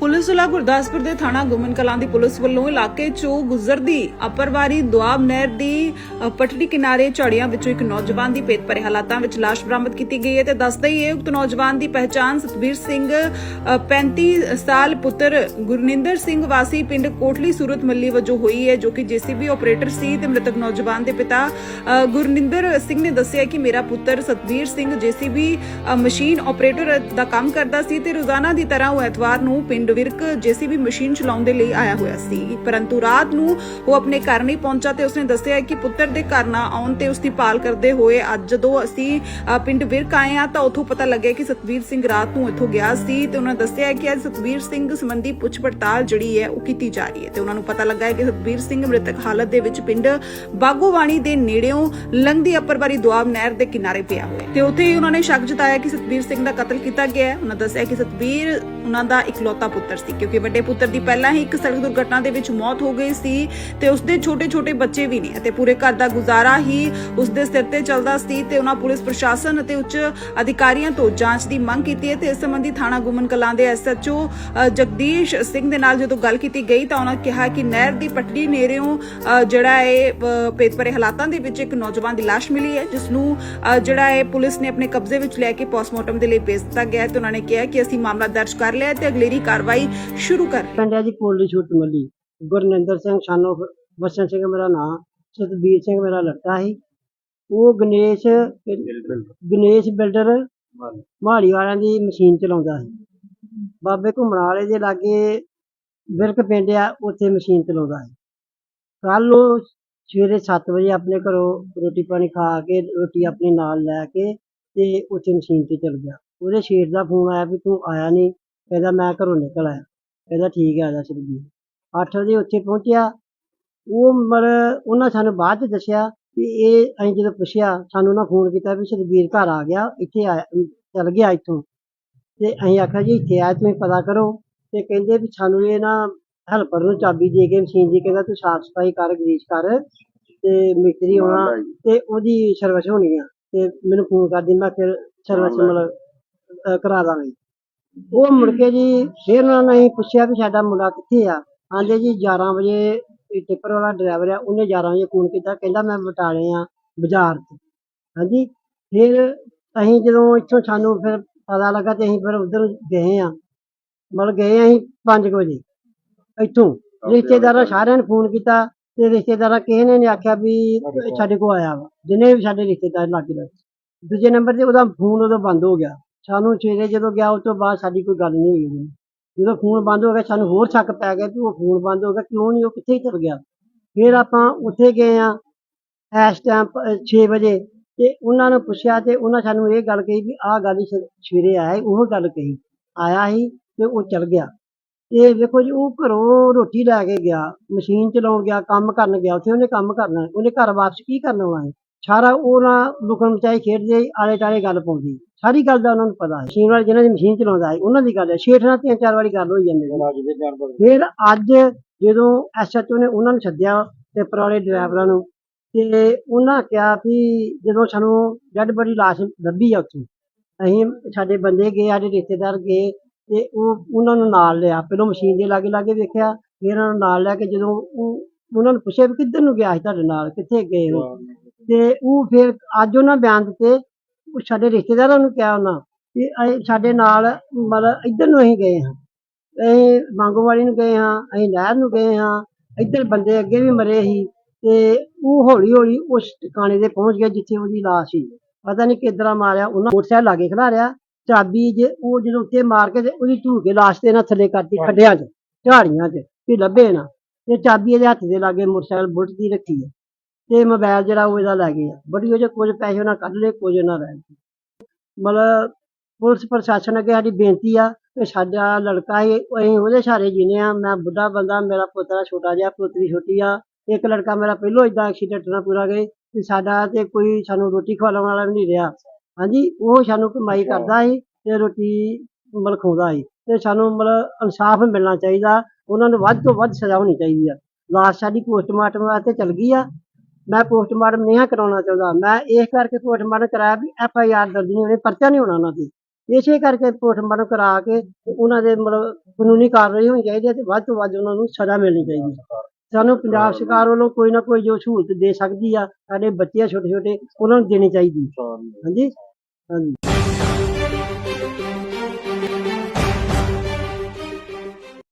Police ਜ਼ਿਲ੍ਹਾ ਗੁਰਦਾਸਪੁਰ ਦੇ ਥਾਣਾ ਗੁਮਨ ਕਲਾਂ ਦੀ ਪੁਲਿਸ ਵੱਲੋਂ ਇਲਾਕੇ 'ਚੋਂ ਗੁਜ਼ਰਦੀ ਅਪਰਵਾਰੀ ਦੁਆਬ ਨਹਿਰ ਦੀ ਪਟੜੀ ਕਿਨਾਰੇ ਝਾੜੀਆਂ ਵਿੱਚੋਂ ਇੱਕ ਨੌਜਵਾਨ ਦੀ ਭੇਤ ਭਰੇ ਹਾਲਾਤਾਂ ਵਿੱਚ ਲਾਸ਼ ਬਰਾਮਦ ਕੀਤੀ ਗਈ ਹੈ ਤੇ ਦੱਸਦਾ ਹੀ ਹੈ ਉਕਤ ਨੌਜਵਾਨ ਦੀ ਪਹਿਚਾਣ ਸਤਬੀਰ ਸਿੰਘ ਅ, 35 ਸਾਲ ਪੁੱਤਰ ਗੁਰਨਿੰਦਰ ਸਿੰਘ ਵਾਸੀ ਪਿੰਡ ਕੋਟਲੀ ਸੂਰਤ ਮੱਲੀ ਵਜੋਂ ਹੋਈ ਹੈ ਜੋ ਕਿ ਜੀਸੀਬੀ ਆਪਰੇਟਰ ਸੀ ਤੇ ਮ੍ਰਿਤਕ ਨੌਜਵਾਨ ਦੇ ਪਿਤਾ ਗੁਰਨਿੰਦਰ ਸਿੰਘ ਨੇ ਦੱਸਿਆ ਕਿ ਮੇਰਾ ਪੁੱਤਰ Satveer Singh JCB machine operator ਦਾ ਕੰਮ ਕਰਦਾ ਸੀ ਤੇ ਰੋਜ਼ਾਨਾ ਦੀ ਤਰ੍ਹਾਂ ਉਹ ਐਤਵਾਰ ਨੂੰ ਪਿੰਡ ਵਿਰਕ ਜੀਸੀਬੀ ਮਸ਼ੀਨ ਚਲਾਉਣ ਦੇ ਲਈ ਆਇਆ ਹੋਇਆ ਸੀ। ਪਰੰਤੂ ਰਾਤ ਨੂੰ ਉਹ ਆਪਣੇ ਘਰ ਨਹੀਂ ਪਹੁੰਚਾ ਤੇ ਉਸਨੇ ਦੱਸਿਆ ਕਿ ਪੁੱਤਰ ਦੇ ਘਰ ਨਾ ਆਉਣ ਤੇ ਉਸਦੀ ਭਾਲ ਕਰਦੇ ਹੋਏ ਅੱਜ ਜਦੋਂ ਅਸੀਂ ਪਿੰਡ ਵਿਰਕ ਆਏ ਆ ਤਾਂ ਉੱਥੋਂ ਪਤਾ ਲੱਗਿਆ ਕਿ ਸਤਵੀਰ ਸਿੰਘ ਰਾਤ ਨੂੰ ਇੱਥੋਂ ਗਿਆ ਸੀ ਤੇ ਉਹਨਾਂ ਦੱਸਿਆ ਕਿ ਅੱਜ ਸਤਵੀਰ ਸਿੰਘ ਸੰਬੰਧੀ ਪੁੱਛ ਪੜਤਾਲ ਜਿਹੜੀ ਹੈ ਉਹ ਕੀਤੀ ਜਾ ਰਹੀ ਹੈ ਤੇ ਉਹਨਾਂ ਨੂੰ ਪਤਾ ਲੱਗਾ ਹੈ ਕਿ ਸਤਵੀਰ ਸਿੰਘ ਮ੍ਰਿਤਕ ਹਾਲਤ ਦੇ ਵਿੱਚ ਪਿੰਡ ਬਾਗੋਵਾਣੀ ਦੇ ਨੇੜਿਓਂ ਲੰਘਦੀ ਅੱਪਰਵਾਰੀ ਦੁਆਬ ਨਹਿਰ ਦੇ ਕਿਨਾਰੇ ਪਿਆ ਹੋਇਆ ਤੇ ਉੱਥੇ ਹੀ ਉਹਨਾਂ ਨੇ ਸ਼ੱਕ ਜਤਾਇਆ ਕਿ ਸਤਵੀਰ ਸਿੰਘ ਦਾ ਕਤਲ ਕੀਤਾ ਗਿਆ ਹੈ। ਉਹਨਾਂ ਦੱਸਿਆ ਕਿ ਸਤਵੀਰ, ਉਹਨਾਂ ਦਾ ਇਕਲੌਤਾ ਪੁੱਤਰ ਸੀ ਕਿਉਂਕਿ ਵੱਡੇ ਪੁੱਤਰ ਦੀ ਪਹਿਲਾਂ ਹੀ ਇੱਕ ਸੜਕ ਦੁਰਘਟਨਾ ਦੇ ਵਿੱਚ ਮੌਤ ਹੋ ਗਈ ਸੀ ਤੇ ਉਸਦੇ ਛੋਟੇ-ਛੋਟੇ ਬੱਚੇ ਵੀ ਨੇ ਅਤੇ ਪੂਰੇ ਘਰ ਦਾ ਗੁਜ਼ਾਰਾ ਹੀ ਉਸਦੇ ਸਿਰ ਤੇ ਚੱਲਦਾ ਸੀ ਤੇ ਉਹਨਾਂ ਪੁਲਿਸ ਪ੍ਰਸ਼ਾਸਨ ਅਤੇ ਉੱਚ ਅਧਿਕਾਰੀਆਂ ਤੋਂ ਜਾਂਚ ਦੀ ਮੰਗ ਕੀਤੀ ਹੈ ਤੇ ਇਸ ਸੰਬੰਧੀ ਥਾਣਾ ਗੁਮਨ ਕਲਾਂ ਦੇ ਐਸਐਚਓ ਜਗਦੀਸ਼ ਸਿੰਘ ਦੇ ਨਾਲ ਜਦੋਂ ਗੱਲ ਕੀਤੀ ਗਈ ਤਾਂ ਉਹਨਾਂ ਕਿਹਾ ਕਿ ਨਹਿਰ ਦੀ ਪੱਟੀ ਨੇੜਿਓਂ ਜਿਹੜਾ ਹੈ ਅ, ਭੇਤਭਰੇ ਹਾਲਾਤਾਂ ਦੇ ਵਿੱਚ ਇੱਕ ਨੌਜਵਾਨ ਦੀ ਲਾਸ਼ ਮਿਲੀ ਹੈ ਜਿਸ ਨੂੰ ਜਿਹੜਾ ਇਹ ਪੁਲਿਸ ਨੇ ਆਪਣੇ ਕਬਜ਼ੇ ਵਿੱਚ ਲੈ ਕੇ ਪੋਸਟਮਾਰਟਮ ਦੇ ਲਈ ਭੇਜ ਦਿੱਤਾ ਗਿਆ ਹੈ ਤੇ ਉਹਨਾਂ ਨੇ ਕਿਹਾ ਕਿ ਅਸੀਂ ਮਾਮਲਾ ਦਰਜ ਕਰ ਲਿਆ ਤੇ ਅਗਲੇਰੀ ਕਾਰਵਾਈ ਸ਼ੁਰੂ ਕਰ ਰਹੇ ਹਾਂ ਪਿੰਡ ਹੈ ਜੀ ਛੁੱਟ ਮੱਲੀ। ਗੁਰਨਿੰਦਰ ਸਿੰਘ ਸਾਨੋ ਵਸਨ ਸਿੰਘ ਮੇਰਾ ਨਾਮ ਸਤਬੀਰ ਸਿੰਘ ਮੇਰਾ ਲੜਕਾ ਸੀ। ਉਹ ਗਣੇਸ਼ ਗਣੇਸ਼ ਬਿਲਡਰ ਮਾੜੀ ਵਾਲਿਆਂ ਦੀ ਮਸ਼ੀਨ ਚਲਾਉਂਦਾ ਸੀ। ਬਾਬੇ ਘੁੰਮਣ ਵਾਲੇ ਦੇ ਲਾਗੇ ਬਿਰਕ ਪਿੰਡ ਆ, ਉੱਥੇ ਮਸ਼ੀਨ ਚਲਾਉਂਦਾ ਸੀ। ਕੱਲ ਉਹ ਸਵੇਰੇ 7 ਵਜੇ ਆਪਣੇ ਘਰੋਂ ਰੋਟੀ ਪਾਣੀ ਖਾ ਕੇ, ਰੋਟੀ ਆਪਣੇ ਨਾਲ ਲੈ ਕੇ ਤੇ ਉੱਥੇ ਮਸ਼ੀਨ ਤੇ ਚਲ ਗਿਆ। ਉਹਦੇ ਸ਼ੇਰ ਦਾ ਫੋਨ ਆਇਆ ਵੀ ਤੂੰ ਆਇਆ ਨਹੀਂ ਕਹਿੰਦਾ ਮੈਂ ਘਰੋਂ ਨਿਕਲ ਆਇਆ। ਕਹਿੰਦਾ ਠੀਕ ਹੈ ਆ ਜਾ। ਸਰਬੀਰ 8 ਵਜੇ ਉੱਥੇ ਪਹੁੰਚਿਆ। ਉਹ ਮਰ ਉਹਨਾਂ ਸਾਨੂੰ ਬਾਅਦ ਚ ਦੱਸਿਆ ਕਿ ਇਹ ਅਸੀਂ ਜਦੋਂ ਪੁੱਛਿਆ ਸਾਨੂੰ ਨਾ ਫੋਨ ਕੀਤਾ ਵੀ ਸਰਬੀਰ ਘਰ ਆ ਗਿਆ ਇੱਥੇ ਆ ਚਲ ਗਿਆ ਇੱਥੋਂ। ਤੇ ਅਸੀਂ ਆਖਿਆ ਜੀ ਇੱਥੇ ਆ ਤੁਸੀਂ ਪਤਾ ਕਰੋ। ਤੇ ਕਹਿੰਦੇ ਵੀ ਸਾਨੂੰ ਇਹ ਨਾ ਹੈਲਪਰ ਨੂੰ ਚਾਬੀ ਦੇ ਕੇ ਮਸ਼ੀਨ ਦੀ ਕਹਿੰਦਾ ਤੂੰ ਸਾਫ਼ ਸਫ਼ਾਈ ਕਰ ਗਰੀਸ ਕਰ। ਤੇ ਮਿਸਤਰੀ ਆਉਣਾ ਤੇ ਉਹਦੀ ਸਰਵਿਸ ਹੋਣੀ ਆ। ਤੇ ਮੈਨੂੰ ਫੋਨ ਕਰਦੀ ਮੈਂ ਫਿਰ ਸਰਵਿਸ ਮਤਲਬ ਕਰਾ ਦਾਂਗੇ। ਉਹ ਮੁੜ ਕੇ ਜੀ ਫਿਰ ਉਹਨਾਂ ਨੇ ਅਸੀਂ ਪੁੱਛਿਆ ਵੀ ਸਾਡਾ ਮੁੰਡਾ ਕਿੱਥੇ ਆ? ਆਂਦੇ ਜੀ 11 ਵਜੇ ਇਹ ਟਿੱਪਰ ਵਾਲਾ ਡਰਾਈਵਰ ਆ ਉਹਨੇ 11 ਵਜੇ ਫੋਨ ਕੀਤਾ ਕਹਿੰਦਾ ਮੈਂ ਬਟਾਲੇ ਆ ਬਾਜ਼ਾਰ 'ਚ ਹਾਂਜੀ ਫਿਰ ਅਸੀਂ ਜਦੋਂ ਇੱਥੋਂ ਸਾਨੂੰ ਫਿਰ ਪਤਾ ਲੱਗਾ ਤੇ ਅਸੀਂ ਫਿਰ ਉਧਰ ਗਏ ਆ। ਮਤਲਬ ਗਏ ਅਸੀਂ 5 ਵਜੇ ਇੱਥੋਂ। ਰਿਸ਼ਤੇਦਾਰਾਂ ਸਾਰਿਆਂ ਨੇ ਫੋਨ ਕੀਤਾ ਤੇ ਰਿਸ਼ਤੇਦਾਰਾਂ ਕਿਸੇ ਨੇ ਨੀ ਆਖਿਆ ਵੀ ਸਾਡੇ ਕੋਲ। ਆਇਆ ਵਾ ਜਿੰਨੇ ਵੀ ਸਾਡੇ ਰਿਸ਼ਤੇਦਾਰ ਲੱਗੇ ਦੂਜੇ ਨੰਬਰ ਤੇ ਉਹਦਾ ਫੋਨ ਉਦੋਂ ਬੰਦ ਹੋ ਗਿਆ। ਸਾਨੂੰ ਸਵੇਰੇ ਜਦੋਂ ਗਿਆ, ਉਸ ਤੋਂ ਬਾਅਦ ਸਾਡੀ ਕੋਈ ਗੱਲ ਨਹੀਂ ਹੋਈ ਜਦੋਂ ਫੋਨ ਬੰਦ ਹੋ ਗਿਆ, ਸਾਨੂੰ ਹੋਰ ਸ਼ੱਕ ਪੈ ਗਿਆ ਕਿ ਉਹ ਫੋਨ ਬੰਦ ਹੋ ਗਿਆ, ਕਿਉਂ ਨਹੀਂ, ਉਹ ਕਿੱਥੇ ਚਲ ਗਿਆ? ਫਿਰ ਆਪਾਂ ਉੱਥੇ ਗਏ ਆ ਇਸ ਟਾਈਮ 6 ਵਜੇ, ਤੇ ਉਹਨਾਂ ਨੂੰ ਪੁੱਛਿਆ ਤੇ ਉਹਨਾਂ ਸਾਨੂੰ ਇਹ ਗੱਲ ਕਹੀ ਵੀ ਆਹ ਗੱਲ ਸਵੇਰੇ ਆਇਆ ਉਹ ਗੱਲ ਕਹੀ। ਆਇਆ ਸੀ ਤੇ ਉਹ ਚਲ ਗਿਆ। ਤੇ ਵੇਖੋ ਜੀ, ਉਹ ਘਰੋਂ ਰੋਟੀ ਲੈ ਕੇ ਗਿਆ, ਮਸ਼ੀਨ ਚਲਾਉਣ ਗਿਆ, ਕੰਮ ਕਰਨ ਗਿਆ, ਉੱਥੇ ਉਹਨੇ ਕੰਮ ਕਰਨਾ, ਉਹਨੇ ਘਰ ਵਾਪਸ ਕੀ ਕਰਨਾ ਵਾ ਸਾਰਾ ਉਹ ਨਾ ਲੁਕਣ ਮਚਾਈ ਖੇਡਦੇ ਆਲੇ ਟਾਲੇ ਗੱਲ ਪਾਉਂਦੀ। ਸਾਰੀ ਗੱਲ ਦਾ ਉਹਨਾਂ ਨੂੰ ਪਤਾ ਹੈ। ਮਸ਼ੀਨ ਵਾਲੇ ਜਿਹਨਾਂ ਦੀ ਮਸ਼ੀਨ ਚਲਾਉਂਦਾ ਹੈ ਉਹਨਾਂ ਦੀ ਗੱਲ ਹੈ। ਸ਼ੇਠ ਨਾਲ ਤਿੰਨ ਚਾਰ ਵਾਰੀ ਗੱਲ ਹੋਈ ਜਾਂਦੀ ਹੈ। ਫਿਰ ਅੱਜ ਜਦੋਂ ਐਸਐਚਓ ਨੇ ਉਹਨਾਂ ਨੂੰ ਸੱਦਿਆ ਪੇਪਰ ਵਾਲੇ ਡਰਾਈਵਰਾਂ ਨੂੰ ਤੇ ਉਹਨਾਂ ਕਿਹਾ ਵੀ ਜਦੋਂ ਸਾਨੂੰ ਡੈਡ ਬੜੀ ਲਾਸ਼ ਲੱਭੀ ਆ ਉੱਥੇ ਅਸੀਂ ਸਾਡੇ ਬੰਦੇ ਗਏ ਸਾਡੇ ਰਿਸ਼ਤੇਦਾਰ ਗਏ ਤੇ ਉਹ ਉਹਨਾਂ ਨੂੰ ਨਾਲ ਲਿਆ। ਪਹਿਲਾਂ ਮਸ਼ੀਨ ਦੇ ਲਾਗੇ ਲਾਗੇ ਵੇਖਿਆ ਫਿਰ ਉਹਨਾਂ ਨੂੰ ਨਾਲ ਲੈ ਕੇ ਜਦੋਂ ਉਹ ਉਹਨਾਂ ਨੂੰ ਪੁੱਛਿਆ ਵੀ ਕਿੱਧਰ ਨੂੰ ਗਿਆ ਸੀ ਤੁਹਾਡੇ ਨਾਲ ਕਿੱਥੇ ਗਏ ਹੋ। ਤੇ ਉਹ ਫਿਰ ਅੱਜ ਉਹਨਾਂ ਬਿਆਨ ਦਿੱਤੇ ਉਹ ਸਾਡੇ ਰਿਸ਼ਤੇਦਾਰਾਂ ਨੂੰ ਕਿਹਾ ਉਹਨਾਂ ਕਿ ਅਸੀਂ ਸਾਡੇ ਨਾਲ ਮਤਲਬ ਇੱਧਰ ਨੂੰ ਅਸੀਂ ਗਏ ਹਾਂ। ਅਸੀਂ ਮੰਗੋਵਾਲੀ ਨੂੰ ਗਏ ਹਾਂ, ਅਸੀਂ ਨਹਿਰ ਨੂੰ ਗਏ ਹਾਂ। ਇੱਧਰ ਬੰਦੇ ਅੱਗੇ ਵੀ ਮਰੇ ਸੀ ਤੇ ਉਹ ਹੌਲੀ ਹੌਲੀ ਉਸ ਟਿਕਾਣੇ ਤੇ ਪਹੁੰਚ ਗਿਆ ਜਿੱਥੇ ਉਹਦੀ ਲਾਸ਼ ਸੀ। ਪਤਾ ਨਹੀਂ ਕਿੱਦਾਂ ਮਾਰਿਆ, ਉਹਨਾਂ ਮੋਟਰਸਾਈਕਲ ਲਾਗੇ ਖਿਲਾਰਿਆ ਚਾਬੀ ਜੇ ਉਹ ਜਦੋਂ ਉੱਤੇ ਮਾਰ ਕੇ ਤੇ ਉਹਦੀ ਧੂ ਕੇ ਲਾਸ਼ ਤੇ ਨਾ ਥੱਲੇ ਕਰਤੀ ਖੱਡਿਆਂ 'ਚ, ਝਾੜੀਆਂ 'ਚ, ਵੀ ਲੱਭੇ ਨਾ। ਤੇ ਚਾਬੀ ਇਹਦੇ ਹੱਥ ਦੇ ਲਾਗੇ ਮੋਟਰਸਾਈਕਲ ਬੁਲਟ ਦੀ ਰੱਖੀ ਹੈ। ਤੇ ਮੋਬਾਈਲ ਜਿਹੜਾ ਉਹ ਇਹਦਾ ਲੈ ਗਏ ਆ। ਬੜੀ ਵਜ੍ਹਾ ਕੁਝ ਪੈਸੇ ਉਹਨਾਂ ਕੱਢ ਲਏ ਕੁਝ ਉਹਨਾਂ ਰਹਿ ਗਏ ਮਤਲਬ ਪੁਲਿਸ ਪ੍ਰਸ਼ਾਸਨ ਅੱਗੇ ਸਾਡੀ ਬੇਨਤੀ ਆ ਕਿ ਸਾਡਾ ਲੜਕਾ ਹੀ ਅਸੀਂ ਉਹਦੇ ਸਹਾਰੇ ਜੀਨੇ ਆ। ਮੈਂ ਬੁੱਢਾ ਬੰਦਾ ਮੇਰਾ ਪੁੱਤਰਾ ਛੋਟਾ ਜਿਹਾ ਪੁੱਤਰੀ ਛੋਟੀ ਆ। ਇੱਕ ਲੜਕਾ ਮੇਰਾ ਪਹਿਲੋਂ ਇਦਾਂ ਐਕਸੀਡੈਂਟ ਨਾਲ ਪੂਰਾ ਗਏ ਤੇ ਸਾਡਾ ਤੇ ਕੋਈ ਸਾਨੂੰ ਰੋਟੀ ਖਵਾਉਣ ਵਾਲਾ ਵੀ ਨਹੀਂ ਰਿਹਾ। ਹਾਂਜੀ ਉਹ ਸਾਨੂੰ ਕਮਾਈ ਕਰਦਾ ਸੀ ਤੇ ਰੋਟੀ ਮਤਲਬ ਖਵਾਉਂਦਾ ਸੀ। ਤੇ ਸਾਨੂੰ ਮਤਲਬ ਇਨਸਾਫ ਮਿਲਣਾ ਚਾਹੀਦਾ। ਉਹਨਾਂ ਨੂੰ ਵੱਧ ਤੋਂ ਵੱਧ ਸਜ਼ਾ ਹੋਣੀ ਚਾਹੀਦੀ ਆ। ਲਾਸ਼ ਸਾਡੀ ਪੋਸਟਮਾਰਟਮ ਵਾਸਤੇ ਚਲ ਗਈ ਆ। ਮੈਂ ਪੋਸਟਮਾਰਟਮ ਨਹੀਂ ਕਰਾਉਣਾ ਚਾਹੁੰਦਾ। ਮੈਂ ਇਸ ਕਰਕੇ ਪੋਸਟਮਾਰਟਮ ਕਰਾਇਆ ਵੀ ਐਫ ਆਈ ਆਰ ਦਰਜ ਨਹੀਂ ਹੋਣੀ ਪਰਚਾ ਨਹੀਂ ਹੋਣਾ ਉਹਨਾਂ ਤੇ ਇਸੇ ਕਰਕੇ ਪੋਸਟਮਾਰਟਮ ਕਰਾ ਕੇ ਉਹਨਾਂ ਦੇ ਮਤਲਬ ਕਾਨੂੰਨੀ ਕਾਰਵਾਈ ਹੋਣੀ ਚਾਹੀਦੀ ਹੈ ਤੇ ਵੱਧ ਤੋਂ ਵੱਧ ਉਹਨਾਂ ਨੂੰ ਸਜ਼ਾ ਮਿਲਣੀ ਚਾਹੀਦੀ ਹੈ। ਸਾਨੂੰ ਪੰਜਾਬ ਸਰਕਾਰ ਵੱਲੋਂ ਕੋਈ ਨਾ ਕੋਈ ਜੋ ਸਹੂਲਤ ਦੇ ਸਕਦੀ ਆ ਸਾਡੇ ਬੱਚੇ ਛੋਟੇ ਛੋਟੇ ਉਹਨਾਂ ਨੂੰ ਦੇਣੀ ਚਾਹੀਦੀ ਹਾਂਜੀ? ਹਾਂਜੀ।